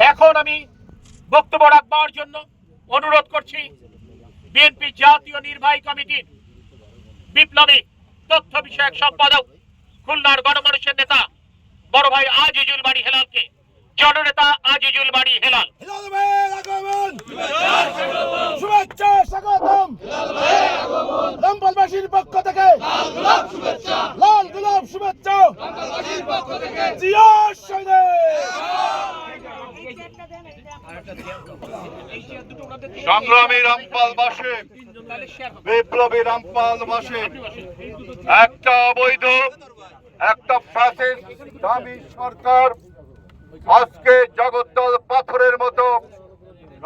এখন আমি বক্তব্য রাখবার জন্য অনুরোধ করছি বিএনপি জাতীয় নির্বাহী কমিটির বিপ্লবী তথ্য বিষয়ক সম্পাদক খুলনার গণমানুষের নেতা বড় ভাই আজিজুল বাড়ি হেলালকে জননেতা আজিজুল বাড়ি হেলাল। হিলাল ভাইয়ের আগমন শুভেচ্ছা স্বাগতম। রামপালবাসীর পক্ষ থেকে লাল গোলাপ শুভেচ্ছা। সংগ্রামী রামপালবাসী বিপ্লবী রামপালবাসী একটা অবৈধ একটা ফ্যাসিস্ট দামি সরকার আজকে জগদ্দল পাথরের মতো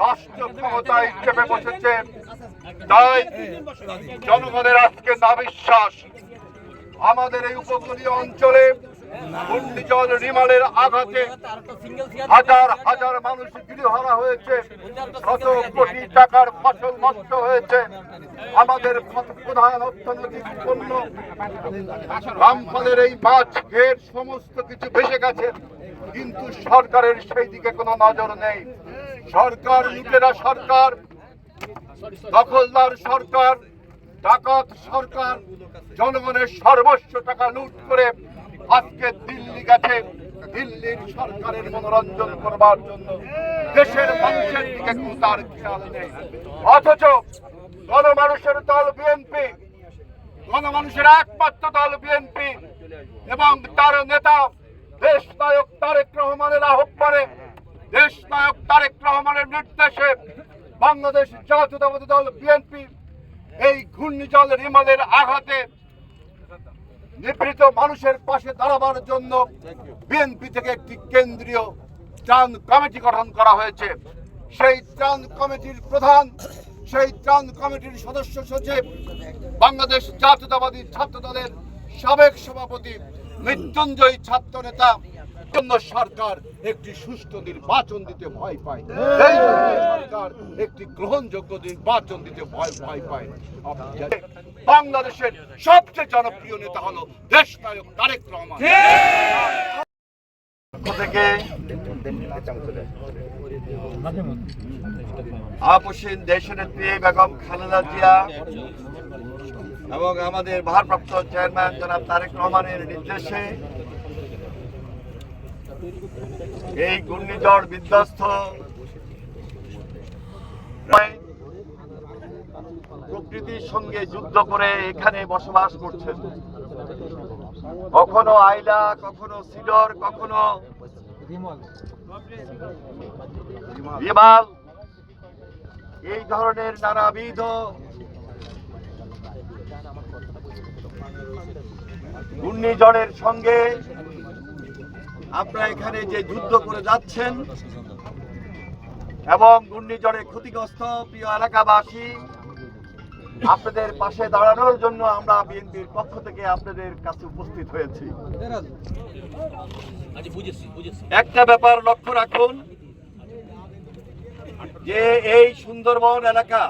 রাষ্ট্র ক্ষমতায় চেপে বসেছে। তাই জনগণের আজকে নাবিশ্বাস। আমাদের এই উপকূলীয় অঞ্চলে ঘূর্ণিঝড় রিমালের আঘাতে হাজার হাজার মানুষ গৃহহারা হয়েছে। শত কোটি টাকার ফসল নষ্ট হয়েছে। আমাদের প্রধান অর্থনৈতিক পণ্য। রামফলের এই মাছ, ঘের, সমস্ত কিছু ভেসে গেছে। কিন্তু সরকারের সেই দিকে কোনো নজর নেই। সরকার, লুটেরা সরকার, দখলদার সরকার, ডাকাত সরকার, জনগণের সর্বস্ব টাকা লুট করে আজকে দিল্লি গেছে। দিল্লির সরকারের মনোরঞ্জন করবার জন্য দেশের মানুষের দিকে কোনো তার খেয়াল নেই। অথচ গণমানুষের দল বিএনপি, গণমানুষের একমাত্র দল বিএনপি এবং তার নেতা দেশ নায়ক তারেক রহমানের আহ্বানে দেশ নায়ক তারেক রহমানের নির্দেশে বাংলাদেশ জাতীয়তাবাদী দল বিএনপি এই ঘূর্ণিঝড় রিমালের আঘাতে নিবৃত মানুষের পাশে দাঁড়াবার জন্য বিএনপি থেকে একটি কেন্দ্রীয় ত্রাণ কমিটি গঠন করা হয়েছে। সেই ত্রাণ কমিটির প্রধান, সেই ত্রাণ কমিটির সদস্য সচিব বাংলাদেশ জাতীয়তাবাদী ছাত্র দলের সাবেক সভাপতি মৃত্যুঞ্জয়ী ছাত্র নেতা জন্য সরকার একটি সুষ্ঠু নির্বাচন দিতে ভয় পায়। সরকার একটি গ্রহণযোগ্য নির্বাচন দিতে ভয় ভয় পায়। বাংলাদেশের সবচেয়ে জনপ্রিয় নেতা হলো দেশ নায়ক তারেক রহমান। থেকে আপসীন দেশনেত্রী বেগম খালেদা জিয়া এবং আমাদের ভারপ্রাপ্ত চেয়ারম্যান জনাব তারেক রহমানের নির্দেশে এই ঘূর্ণিঝড় বিধ্বস্ত প্রকৃতির সঙ্গে যুদ্ধ করে এখানে বসবাস করছেন। কখনো আইলা, কখনো সিডর, কখনো বিমাল। এই ধরনের নানাবিধ ঘূর্ণিঝড়ের সঙ্গে আপনারা এখানে যে যুদ্ধ করে যাচ্ছেন এবং ঘূর্ণিঝড়ে ক্ষতিগ্রস্ত প্রিয় এলাকাবাসী, আপনাদের পাশে দাঁড়ানোর জন্য আমরা বিএনপির পক্ষ থেকে আপনাদের কাছে উপস্থিত হয়েছি। একটা ব্যাপার লক্ষ্য রাখুন যে এই সুন্দরবন এলাকা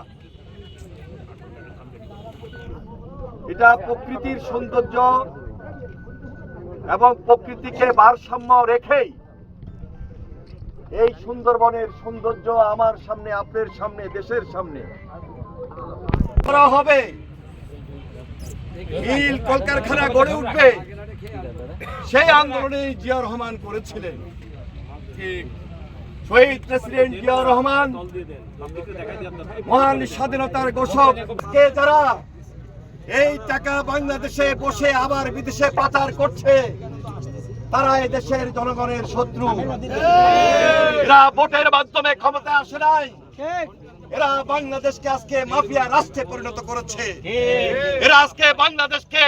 এটা প্রকৃতির সৌন্দর্য এবং প্রকৃতিকে ভারসাম্য রেখেই এই সুন্দরবনের সৌন্দর্য আমার সামনে, আপনার সামনে, দেশের সামনে। হবে। মিল কলকারখানা গড়ে উঠবে। সেই আন্দোলনে জিয়া রহমান করেছিলেন। শহীদ প্রেসিডেন্ট জিয়া রহমান। মহান স্বাধীনতার ঘোষক। যারা টাকা বাংলাদেশে বসে আবার বিদেশে পাচার করছে। তারা এই দেশের জনগণের শত্রু। এরা ভোটের মাধ্যমে ক্ষমতা আসে নাই। এরা বাংলাদেশকে আজকে মাফিয়া রাষ্ট্রে পরিণত করেছে। এরা আজকে বাংলাদেশকে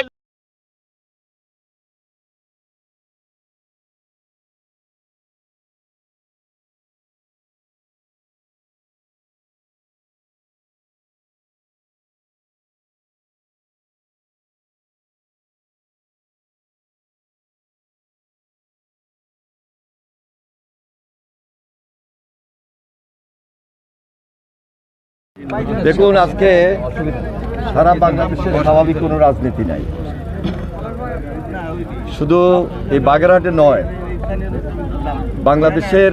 দেখুন, আজকে সারা বাংলাদেশের স্বাভাবিক কোনো রাজনীতি নাই শুধু এই বাগেরহাটে নয়, বাংলাদেশের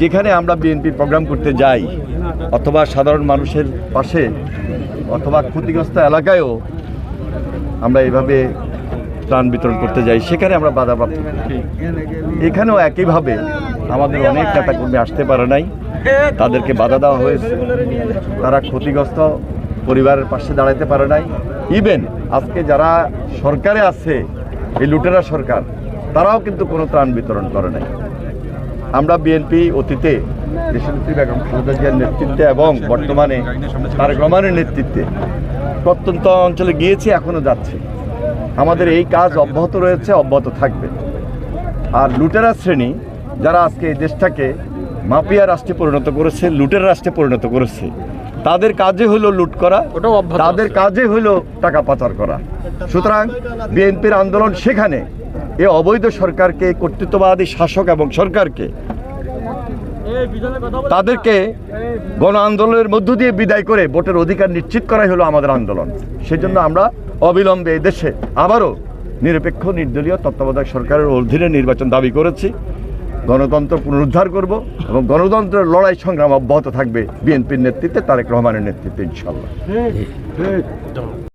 যেখানে আমরা বিএনপি প্রোগ্রাম করতে যাই, অথবা সাধারণ মানুষের পাশে, অথবা ক্ষতিগ্রস্ত এলাকায়ও আমরা এভাবে ত্রাণ বিতরণ করতে যাই, সেখানে আমরা বাধাপ্রাপ্ত। এখানেও একইভাবে আমাদের অনেক নেতাকর্মী আসতে পারে নাই তাদেরকে বাধা দেওয়া হয়েছে। তারা ক্ষতিগ্রস্ত পরিবারের পাশে দাঁড়াতে পারে নাই। ইভেন আজকে যারা সরকারে আছে, এই লুটেরা সরকার, তারাও কিন্তু কোনো ত্রাণ বিতরণ করে নাই। আমরা বিএনপি অতীতে দেশনেত্রী বেগম খালেদা জিয়ার নেতৃত্বে এবং বর্তমানে তারেক রহমানের নেতৃত্বে প্রত্যন্ত অঞ্চলে গিয়েছি এখনও যাচ্ছে। আমাদের এই কাজ অব্যাহত রয়েছে, অব্যাহত থাকবে। আর লুটেরা শ্রেণি, যারা আজকে এই দেশটাকে মাফিয়া রাষ্ট্রে পরিণত করেছে লুটের রাষ্ট্রে পরিণত করেছে। তাদের কাজে হলো লুট করা তাদের কাজে হলো টাকা পাচার করা। সুতরাং বিএনপির আন্দোলন সেখানে এ অবৈধ সরকারকে কর্তৃত্ববাদী শাসক এবং সরকারকে তাদেরকে গণ আন্দোলনের মধ্য দিয়ে বিদায় করে ভোটের অধিকার নিশ্চিত করাই হলো আমাদের আন্দোলন। সেজন্য আমরা অবিলম্বে এই দেশে আবারও নিরপেক্ষ নির্দলীয় তত্ত্বাবধায়ক সরকারের অধীনে নির্বাচন দাবি করেছি। গণতন্ত্র পুনরুদ্ধার করব এবং গণতন্ত্রের লড়াই সংগ্রাম অব্যাহত থাকবে বিএনপির নেতৃত্বে, তারেক রহমানের নেতৃত্বে ইনশাল্লাহ